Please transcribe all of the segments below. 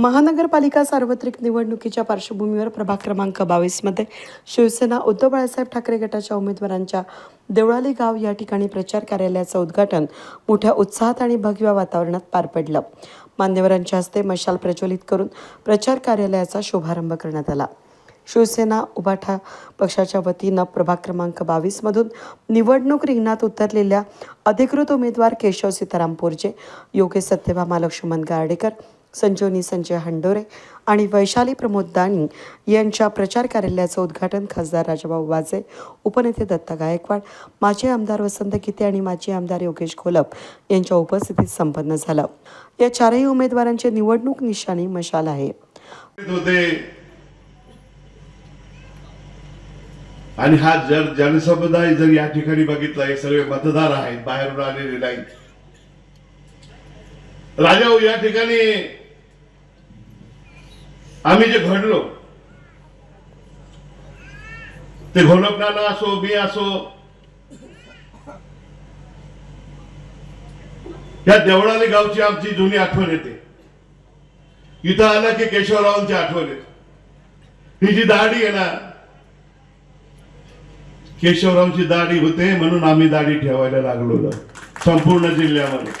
महानगरपालिका सार्वत्रिक निवडणुकीच्या पार्श्वभूमीवर प्रभाग क्रमांक बावीसमध्ये शिवसेना उद्धव बाळासाहेब ठाकरे गटाच्या उमेदवारांच्या देवळाली गाव या ठिकाणी प्रचार कार्यालयाचं उद्घाटन मोठ्या उत्साहात आणि भगव्या वातावरणात पार पडलं. मान्यवरांच्या हस्ते मशाल प्रज्वलित करून प्रचार कार्यालयाचा शुभारंभ करण्यात आला. शिवसेना उभाठा पक्षाच्या वतीनं प्रभाग क्रमांक बावीसमधून निवडणूक रिंगणात उतरलेल्या अधिकृत उमेदवार केशव सीताराम पोरजे योगेश सत्यभामा लक्ष्मण गार्डेकर संजीवनी संजय हंडोरे आणि वैशाली प्रमोद दाणी यांच्या प्रचार कार्यालयाचं उद्घाटन खासदार राजाभाऊ वाजे उपनेते दत्ता गायकवाड माजी आमदार वसंत गीते आणि माजी आमदार योगेश घोलप यांच्या उपस्थितीत संपन्न झालं. या चारही उमेदवारांची निवडणूक निशाणी मशाल आहे. आणि हा जर जनसमुदाय जर या ठिकाणी बघितला हे सगळे मतदार आहेत बाहेरून आलेले नाहीत. राजा या ठिकाणी आम्ही जे घडलो ते घोलपणाला असो मी असो या देवळाली गावची आमची जुनी आठवण येते. इथं आला की केशवरावांची आठवण येते. ही जी दाढी आहे ना केशवरावची दाढी होते म्हणून आम्ही दाढी ठेवायला लागलो संपूर्ण जिल्ह्यामध्ये.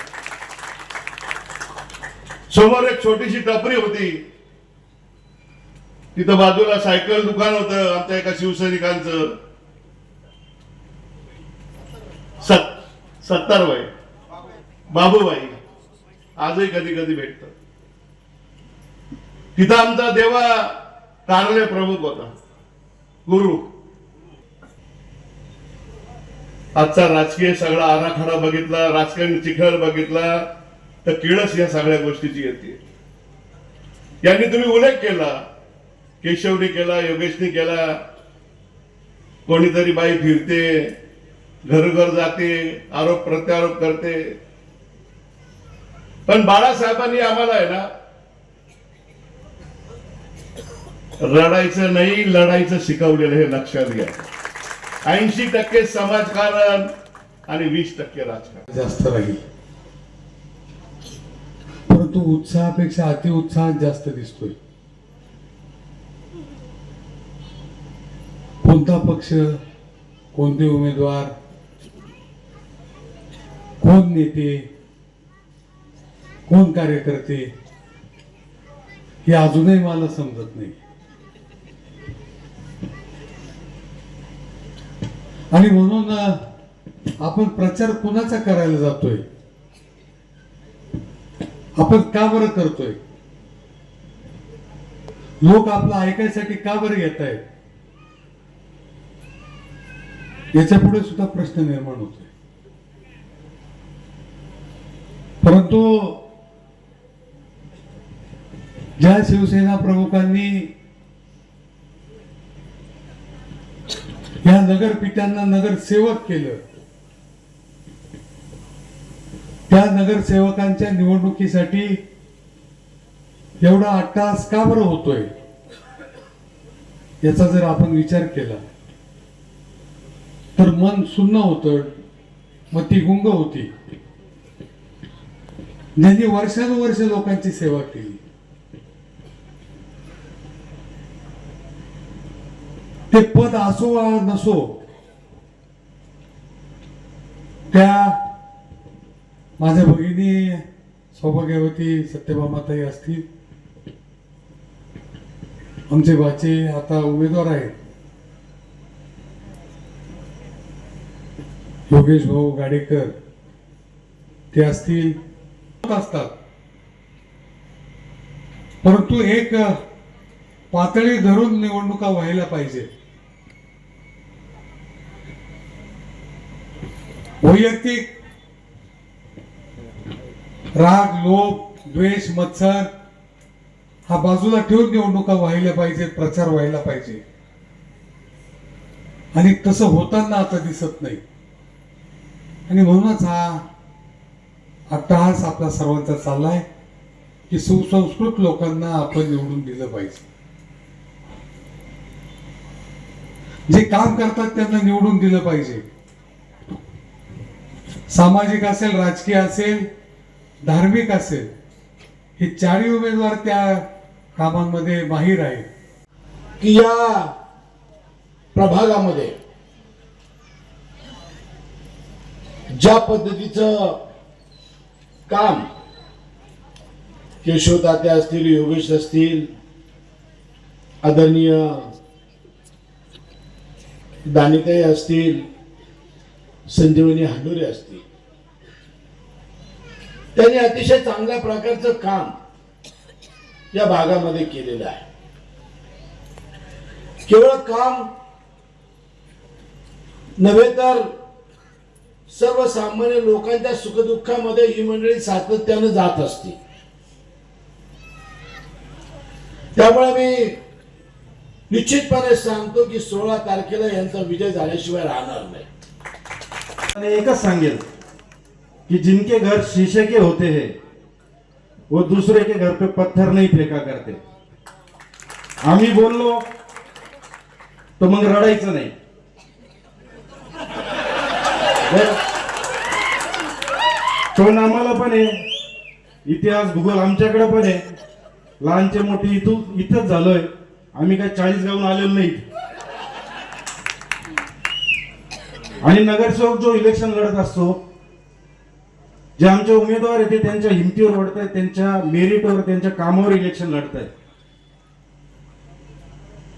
समोर एक छोटीशी टपरी होती. तिथं बाजूला सायकल दुकान होतं आमच्या एका शिवसैनिकांचं. सत सत्तारबाई बाबूबाई आजही कधी कधी भेटत तिथं आमचा देवा कारले प्रमुख होता. गुरु. आजचा राजकीय सगळा आराखडा बघितला राजकारण चिखल बघितला तर किळस या सगळ्या गोष्टीची येते. यांनी तुम्ही उल्लेख केला केशवने केला योगेशने केला. कोणीतरी बाई फिरते घरोघर जाते आरोप प्रत्यारोप करते. पण बाळासाहेबांनी आम्हाला आहे ना रडायचं नाही लढायचं शिकवलेलं हे लक्षात घ्या. ऐंशी टक्के समाजकारण आणि वीस टक्के राजकारण. जास्त राहील. परंतु उत्साहापेक्षा अतिउत्साहात जास्त दिसतोय. कोणता पक्ष कोणते उमेदवार कोण नेते कोण कार्यकर्ते हे अजूनही मला समजत नाही. आणि म्हणून आपण प्रचार कुणाचा करायला जातोय? आपण का बरं करतोय? लोक आपलं ऐकायसाठी का बरं येत आहेत याच्यापुढे सुद्धा प्रश्न निर्माण होतोय. परंतु ज्या शिवसेना प्रमुखांनी या नगरपित्यांना नगरसेवक केलं त्या नगरसेवकांच्या निवडणुकीसाठी एवढा अट्टास का बरं होतोय? याचा जर आपण विचार केला तर मन सुन्न होतं ती गुंग होती. ज्यांनी वर्षानुवर्ष लोकांची सेवा केली. ते पद असो वा नसो त्या माझ्या भगिनी सौभाग्यवती सत्यभामाताई असतील. आमचे बाचे आता उमेदवार आहेत. योगेश भाऊ गाडेकर ते असतील. असतात. परंतु एक पातळी धरून निवडणुका व्हायला पाहिजे. वैयक्तिक राग लोभ द्वेष मत्सर हा बाजूला ठेवून निवडणुका व्हायला पाहिजेत प्रचार व्हायला पाहिजे. आणि तसं होताना आता दिसत नाही. आणि म्हणूनच हा अट्टहास आपला सर्वांचा चाललाय की सुसंस्कृत लोकांना आपण निवडून दिलं पाहिजे. जे काम करतात त्यांना निवडून दिलं पाहिजे. सामाजिक असेल राजकीय असेल धार्मिक असेल हे चारही उमेदवार त्या कामांमध्ये माहीर आहेत. की या प्रभागामध्ये ज्या पद्धतीचं काम केशव असतील योगेश असतील आदरणीय दानिताई असतील संजीवनी हांडुरे असतील. त्यांनी अतिशय चांगल्या प्रकारचं काम या भागामध्ये केलेलं आहे. केवळ काम नव्हे तर सर्वसामान्य लोकांच्या सुखदुःखामध्ये ही मंडळी सातत्यानं जात असते. त्यामुळे मी निश्चितपणे सांगतो की सोळा तारखेला यांचा विजय झाल्याशिवाय राहणार नाही. एकच सांगेल कि जिनके घर शीशे के होते हैं वो दूसरे के घर पे पत्थर नहीं फेका करते। आम्ही बोललो तो मग रडायचं नाही. बरं? पण आम्हाला पण आहे. इतिहास भूगोल आमच्याकडे पण आहे. लहानचे मोठे इथून इथंच झालोय. आम्ही काय चाळीस गावून आलेलो नाही आणि नगरसेवक जो इलेक्शन लढत असतो जे आमचे उमेदवार येते त्यांच्या हिमतीवर लढत आहेत त्यांच्या मेरिटवर त्यांच्या कामावर इलेक्शन लढत आहेत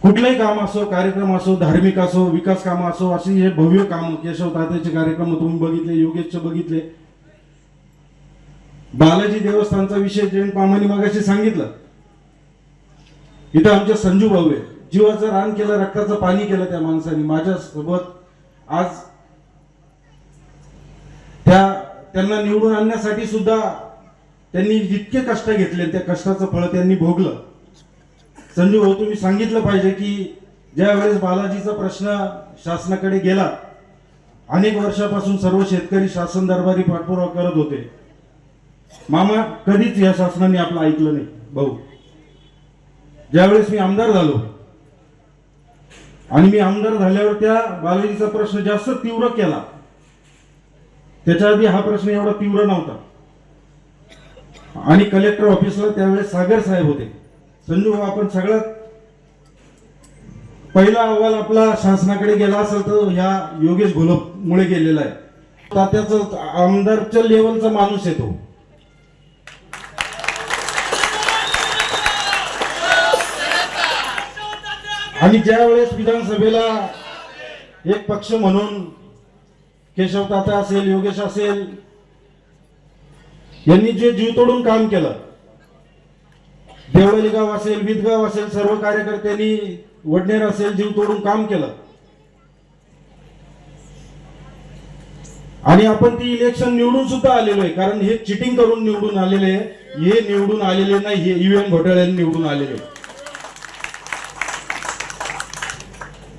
कुठलंही काम असो कार्यक्रम असो धार्मिक असो विकास कामं असो अशी हे भव्य काम केशव तात्याचे कार्यक्रम तुम्ही बघितले योगेशचे बघितले. बालाजी देवस्थानचा विषय जयंत पामानी मागाशी सांगितलं. इथं आमचे संजू भाऊ आहे जीवाचं रान केलं रक्ताचं पाणी केलं त्या माणसाने. माझ्या सोबत आज त्या त्यांना निवडून आणण्यासाठी सुद्धा त्यांनी जितके कष्ट घेतले त्या कष्टाचं फळ त्यांनी भोगलं. संजू भाऊ तुम्ही सांगितलं पाहिजे की ज्या वेळेस बालाजीचा प्रश्न शासनाकडे गेला अनेक वर्षापासून सर्व शेतकरी शासन दरबारी पाठपुरावा करत होते. मामा कधीच या शासनाने आपलं ऐकलं नाही. भाऊ ज्यावेळेस मी आमदार झालो आणि मी आमदार झाल्यावर त्या बालाजीचा प्रश्न जास्त तीव्र केला त्याच्या आधी हा प्रश्न एवढा तीव्र नव्हता. आणि कलेक्टर ऑफिसला त्यावेळेस सागर साहेब होते. संजू आपण सगळ्यात पहिला अहवाल आपला शासनाकडे गेला असेल तर ह्या योगेश घोलप मुळे गेलेला आहे. तात्याचं आमदारच्या लेवलचा माणूस येतो आणि ज्या वेळेस विधानसभेला एक पक्ष म्हणून केशव ताता असेल योगेश असेल यांनी जे जीव तोडून काम केलं देवळी गाव असेल विदगाव असेल सर्व कार्यकर्त्यांनी वडनेर असेल जीव तोडून काम केलं. आणि आपण ती इलेक्शन निवडून सुद्धा आलेलो आहे कारण हे चिटिंग करून निवडून आलेले आहे. हे निवडून आलेले नाही हे ईव्हीएम घोटाळ्याने निवडून आलेले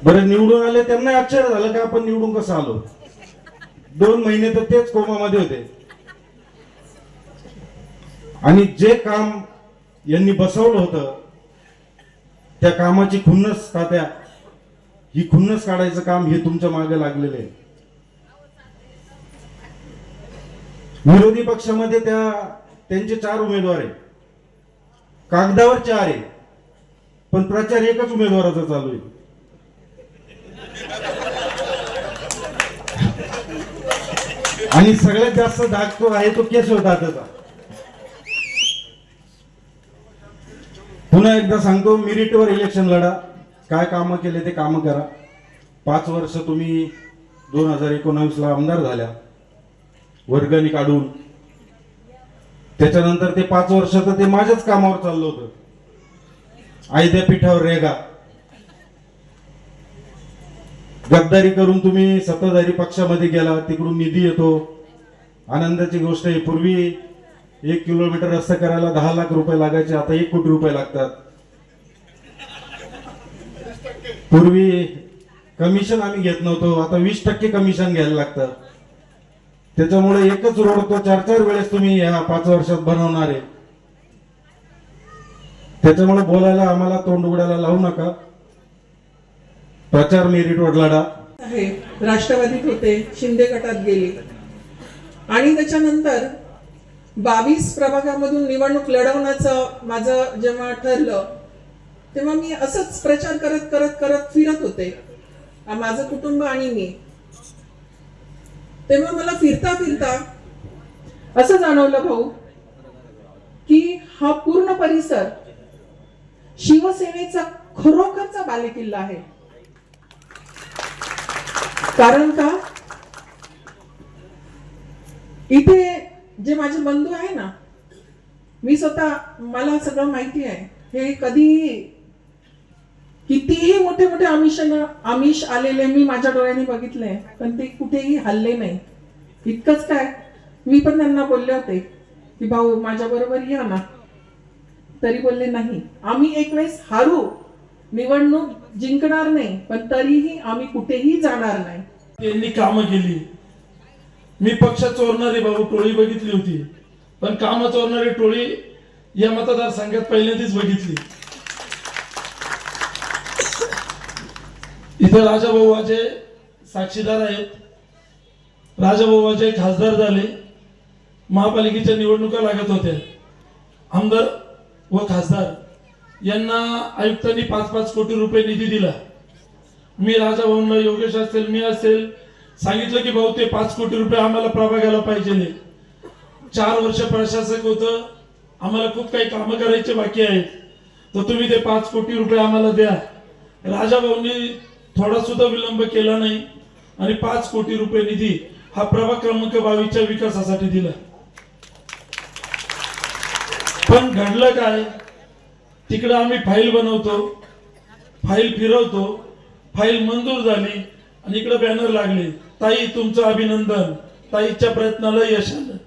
बरं निवडून आले त्यांना आश्चर्य झालं की आपण निवडून कसं आलो? दोन महिने तर तेच कोमामध्ये होते. आणि जे काम यांनी बसवलं होतं. त्या कामाची खुन्नस तात्या ही खुन्नस काढायचं काम हे तुमच्या मागे लागलेलं आहे. विरोधी पक्षामध्ये त्या त्यांचे चार उमेदवार आहे कागदावर चार आहे पण प्रचार एकच उमेदवाराचा चालू आहे. आणि सगळ्यात जास्त धाक तो आहे तो केशव दादाचा पुन्हा एकदा सांगतो मिरिटवर इलेक्शन लढा. काय कामं केले ते कामं करा. पाच वर्ष तुम्ही दोन हजार एकोणावीसला आमदार झाल्या. वर्गणी काढून त्याच्यानंतर ते पाच वर्ष तर ते माझ्याच कामावर चाललं होतं. आयद्या पीठावर रेगा. गद्दारी करून तुम्ही सत्ताधारी पक्षामध्ये गेला तिकडून निधी येतो. आनंदाची गोष्ट आहे पूर्वी एक किलोमीटर रस्ता करायला दहा लाख रुपये लागायचे आता एक कोटी रुपये लागतात. पूर्वी कमिशन आम्ही घेत नव्हतो आता वीस टक्के कमिशन घ्यायला लागतं. त्याच्यामुळे एकच रोड तो चार चार वेळेस तुम्ही या पाच वर्षात बनवणार आहे. त्याच्यामुळे बोलायला आम्हाला तोंड उघडायला लावू नका. प्रचार मेरिट वडलाडा. आहे राष्ट्रवादीत होते शिंदे गटात गेले. आणि त्याच्यानंतर बावीस प्रभागामधून निवडणूक लढवण्याचं माझं जेव्हा ठरलं तेव्हा मी असंच प्रचार करत करत करत फिरत होते. माझं कुटुंब आणि मी. तेव्हा मला फिरता फिरता असं जाणवलं भाऊ की हा पूर्ण परिसर शिवसेनेचा खरोखरचा बालेकिल्ला आहे. कारण का? इथे जे माझे बंधू आहे ना मी स्वतः मला सगळं माहिती आहे. हे कधी कितीही मोठे मोठे आमिष आमिष आलेले मी माझ्या डोळ्यांनी बघितले पण ते कुठेही हल्ले नाही. इतकंच काय मी पण त्यांना बोलले होते की भाऊ माझ्या बरोबर या ना. तरी बोलले नाही. आम्ही एक वेळेस हारू. निवडणूक जिंकणार नाही पण तरीही आम्ही कुठेही जाणार नाही. त्यांनी कामं केली. मी पक्ष चोरणारी बाबू टोळी बघितली होती. पण काम चोरणारी टोळी या मतदारसंघात पहिल्यांदाच बघितली. इथे राजाभाऊ वाजे साक्षीदार आहेत. राजाभाऊ वाजे खासदार झाले. महापालिकेच्या निवडणुका लागत होत्या. आमदार व खासदार यांना आयुक्तांनी पाच पाच कोटी रुपये निधी दिला. मी राजाभाऊंना योगेश असेल मी असेल सांगितलं की भाऊ ते पाच कोटी रुपये आम्हाला प्रभागाला पाहिजे चार वर्ष प्रशासक होतं. आम्हाला खूप काही कामं करायचे बाकी आहेत. तर तुम्ही ते पाच कोटी रुपये आम्हाला द्या. राजा भाऊंनी थोडा सुद्धा विलंब केला नाही. आणि पाच कोटी रुपये निधी हा प्रभाग क्रमांक बावीसच्या विकासासाठी दिला. पण घडलं काय? तिकडं आम्ही फाईल बनवतो. फाईल फिरवतो. फाईल मंजूर झाली आणि इकडं बॅनर लागले. ताई तुमचं अभिनंदन. ताईच्या प्रयत्नाला यश आलं.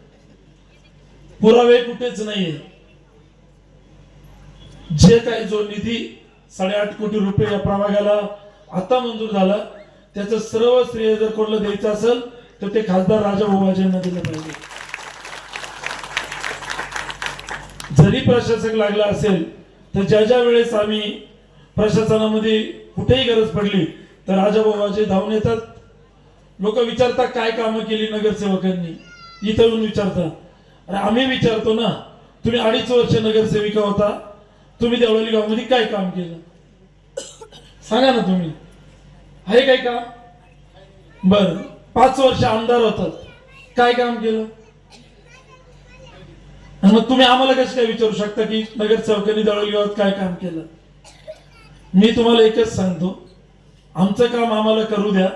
पुरावे कुठेच नाहीये. जे काही जो निधी साडेआठ कोटी रुपये या प्रभागाला आता मंजूर झाला त्याचं सर्व श्रेय जर कोणाला द्यायचं असेल तर ते खासदार राजा यांना दिलं पाहिजे. जरी प्रशासक लागला असेल तर ज्या ज्या वेळेस आम्ही प्रशासनामध्ये कुठेही गरज पडली तर राजाभाऊचे धावून येतात. लोक विचारतात काय कामं केली नगरसेवकांनी? इथं येऊन विचारतात अरे आम्ही विचारतो ना तुम्ही अडीच वर्ष नगरसेविका होता तुम्ही देवळाली गावमध्ये काय काम केलं? सांगा ना तुम्ही. आहे काय काम? बर. पाच वर्ष आमदार होतात. काय काम केलं? मग तुम्ही आम्हाला कसं काय विचारू शकता की नगरसेवकांनी दळवली गावात काय काम केलं? मी तुम्हाला एकच सांगतो. आमचं काम आम्हाला करू द्या.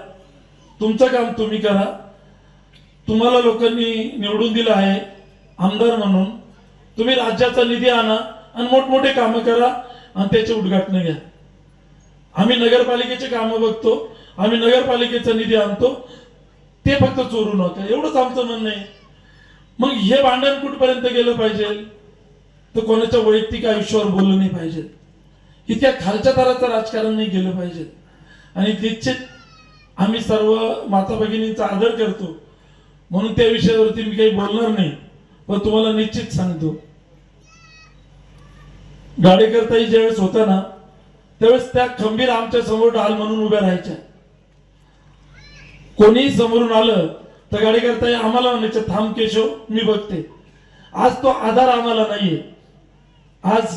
तुमचं काम तुम्ही करा. तुम्हाला लोकांनी निवडून दिलं आहे आमदार म्हणून. तुम्ही राज्याचा निधी आणा आणि मोठमोठे कामं करा आणि त्याचे उद्घाटन घ्या. आम्ही नगरपालिकेचे कामं बघतो आम्ही नगरपालिकेचा निधी आणतो. ते फक्त चोरू नका. एवढंच आमचं म्हणणं आहे. मग हे भांडण कुठपर्यंत गेलं पाहिजे? तर कोणाच्या वैयक्तिक आयुष्यावर बोललं नाही पाहिजे. इतक्या खालच्या थराचं राजकारण नाही केलं पाहिजे. आणि निश्चित आम्ही सर्व माता भगिनींचा आदर करतो. म्हणून त्या विषयावरती मी काही बोलणार नाही पण तुम्हाला निश्चित सांगतो. गाडेकरताई ज्यावेळेस होता ना त्यावेळेस त्या खंबीर आमच्यासमोर ढाल म्हणून उभ्या राहायच्या. कोणीही समोरून आलं तर गाडेकरताई आम्हाला म्हणायचं थांब केशव मी बघते. आज तो आधार आम्हाला नाहीये. आज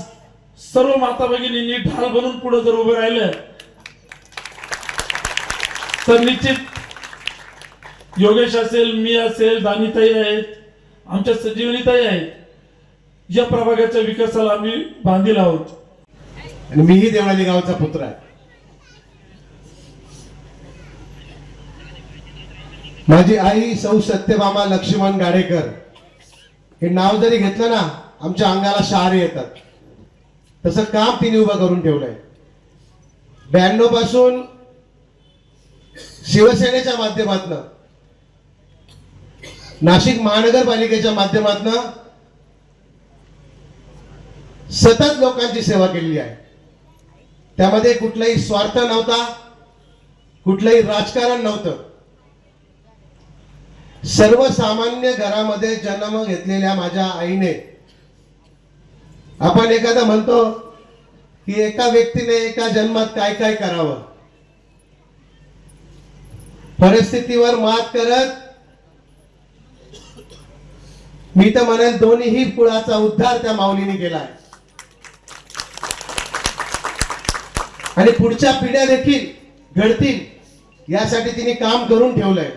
सर्व माता भगिनींनी ढाल बनून पुढे जर उभं राहिलं तर निश्चित योगेश असेल मी असेल दानिताई आहेत आमच्या संजीवनीताई आहेत. या प्रभागाच्या विकासाला आम्ही बांधील आहोत. आणि मीही देवळाली गावचा पुत्र आहे. माझी आई सौ सत्यभामा लक्ष्मण गाडेकर. हे नाव जरी घेतलं ना आमच्या अंगाला शहारे येतात. तसं काम तिने उभं करून ठेवलंय. ब्याण्णवपासून शिवसेनेच्या माध्यमातनं नाशिक महानगरपालिकेच्या माध्यमातनं सतत लोकांची सेवा केलेली आहे. त्यामध्ये कुठलाही स्वार्थ नव्हता कुठलंही राजकारण नव्हतं. सर्वसामान्य घरामध्ये जन्म घेतलेल्या माझ्या आईने आपण एखादा म्हणतो की एका व्यक्तीने एका जन्मात काय काय करावं? परिस्थितीवर मात करत मी तर म्हणेन दोन्हीही कुळाचा उद्धार त्या माऊलीने केलाय आणि पुढच्या पिढ्या देखील घडतील यासाठी तिने काम करून ठेवलंय.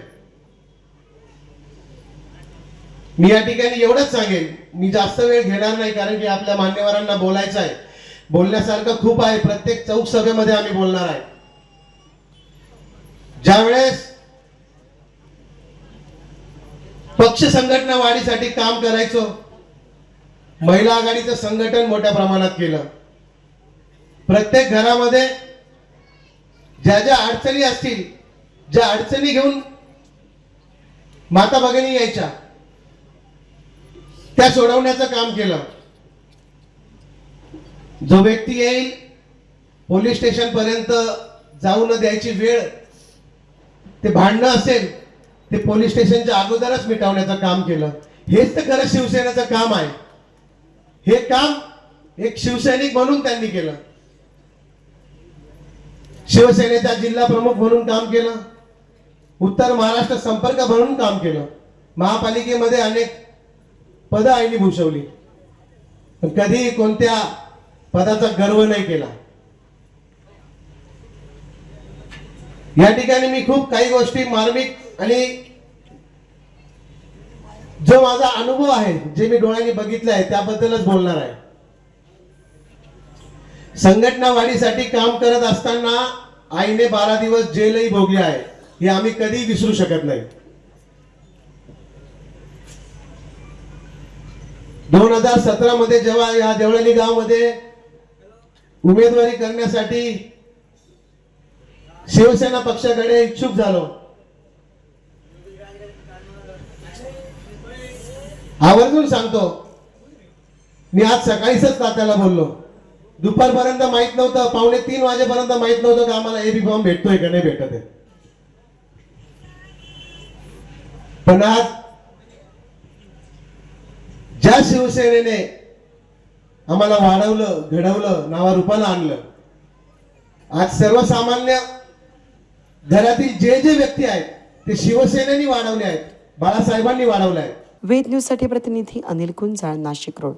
मी या ठिकाणी एवढंच सांगेन मी जास्त वेळ घेणार नाही कारण की आपल्या मान्यवरांना बोलायचं आहे. बोलण्यासारखं खूप आहे प्रत्येक चौक सभेमध्ये आम्ही बोलणार आहे. ज्यावेळेस पक्ष संघटना वाढीसाठी काम करायचो महिला आघाडीचं संघटन मोठ्या प्रमाणात केलं. प्रत्येक घरामध्ये ज्या ज्या अडचणी असतील ज्या अडचणी घेऊन माता भगिनी यायच्या त्या सोडवण्याचं काम केलं. जो व्यक्ती येईल पोलीस स्टेशन पर्यंत जाऊ न द्यायची वेळ ते भांडणं असेल ते पोलीस स्टेशनच्या अगोदरच मिटवण्याचं काम केलं. हेच तर खरं शिवसेनेचं काम आहे. हे काम एक शिवसैनिक म्हणून त्यांनी केलं. शिवसेनेचा जिल्हा प्रमुख म्हणून काम केलं. उत्तर महाराष्ट्र संपर्क म्हणून काम केलं. महापालिकेमध्ये अनेक पदं आईने भूषवली. पण कधी कोणत्या पदाचा गर्व नाही केला. या ठिकाणी मी खूप काही गोष्टी मार्मिक आणि जो माझा अनुभव आहे जे मी डोळ्यांनी बघितले आहे त्याबद्दलच बोलणार आहे. संघटना वाढीसाठी काम करत असताना आईने बारा दिवस जेलही भोगले आहे. हे आम्ही कधी विसरू शकत नाही. दोन हजार सतरा मध्ये जेव्हा या देवळाली गावमध्ये उमेदवारी करण्यासाठी शिवसेना पक्षाकडे इच्छुक झालो. आवर्जून सांगतो. मी आज सकाळीच तात्याला बोललो. दुपारपर्यंत माहीत नव्हतं पावणे तीन वाजेपर्यंत माहीत नव्हतं की आम्हाला एबी फॉर्म भेटतोय का नाही भेटत आहे. पण आज ज्या शिवसेनेने आम्हाला वाढवलं घडवलं नावारूपाला आणलं आज सर्वसामान्य घरातील जे जे व्यक्ती आहेत ते शिवसेनेने वाढवले आहेत बाळासाहेबांनी वाढवले आहेत. वेद न्यूजसाठी प्रतिनिधी अनिल कुंजाळ नाशिक रोड.